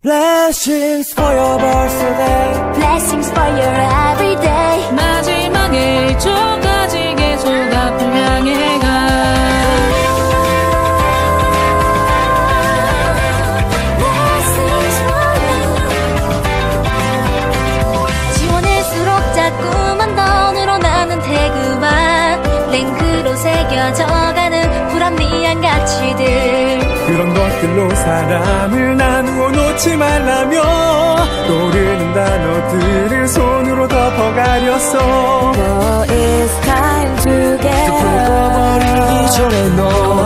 Blessings for your birthday Blessings for your everyday 마지막에 1초까지 계속 앞을 향해 가 Blessings for you 지원할수록 자꾸만 더 늘어나는 태그만 랭크로 새겨져가는 불합리한 가치들 그런 것들로 사람을 나누어 놓지 말라며 떠오르는 단어들을 손으로 덮어가렸어 Oh, it's time to get 버리기 전에 너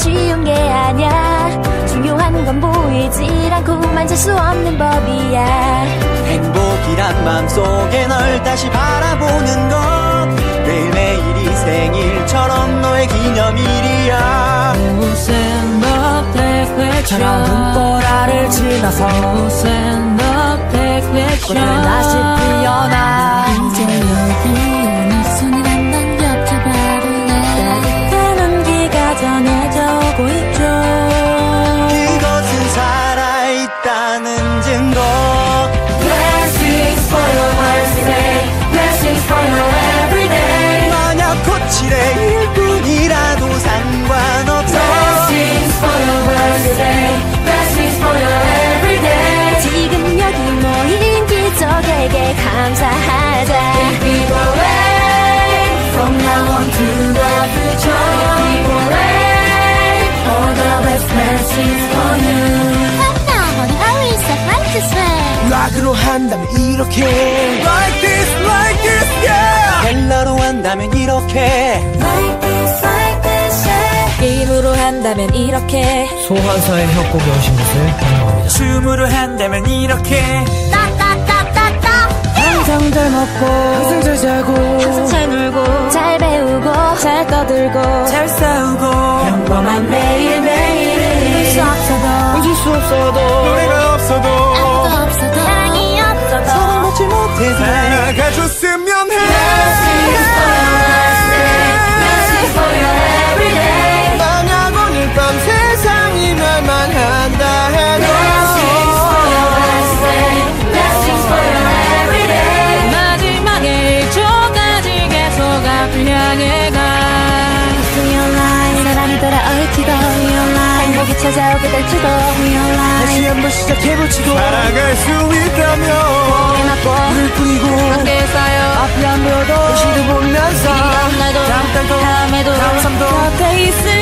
쉬운 게 아냐 중요한 건 보이질 않고 만질 수 없는 법이야. 행복이란 맘속에 널 다시 바라보는 것 생일처럼 너의 기념일이야 저런 question 눈보라를 지나서 Send up the 꽃을 다시 피어나 이제 여 감사하자 Keep it away From now on to the future Keep it away All the best blessings for you 한나머니 always a fight this way 락으로 한다면 이렇게 Like this, like this, yeah 헬라로 한다면 이렇게 Like this, like this, yeah 게임으로 한다면 이렇게 소환사의 협곡에 오신 것을 환영합니다. 춤으로 한다면 이렇게 잘 먹고 항상 잘 자고 항상 잘 놀고 잘 배우고 잘 떠들고 잘 싸우고 평범한 매일매일을 수 없어도 웃을 수 없어도 노래가 없어도 아무도 없어도 사랑이 없어도 사랑받지 못해서 살아가줬으면 해 향해 가. 사랑이 돌아올지도 행복이 찾아오게 될지도 다시 한번 시작해볼지도. 살아갈 수 있다면 불을 뿌리고 함께 쌓여 앞이 안 보여도 시도 보면서 날도 다음 달도 다음에도 다음 삶도 곁에 있을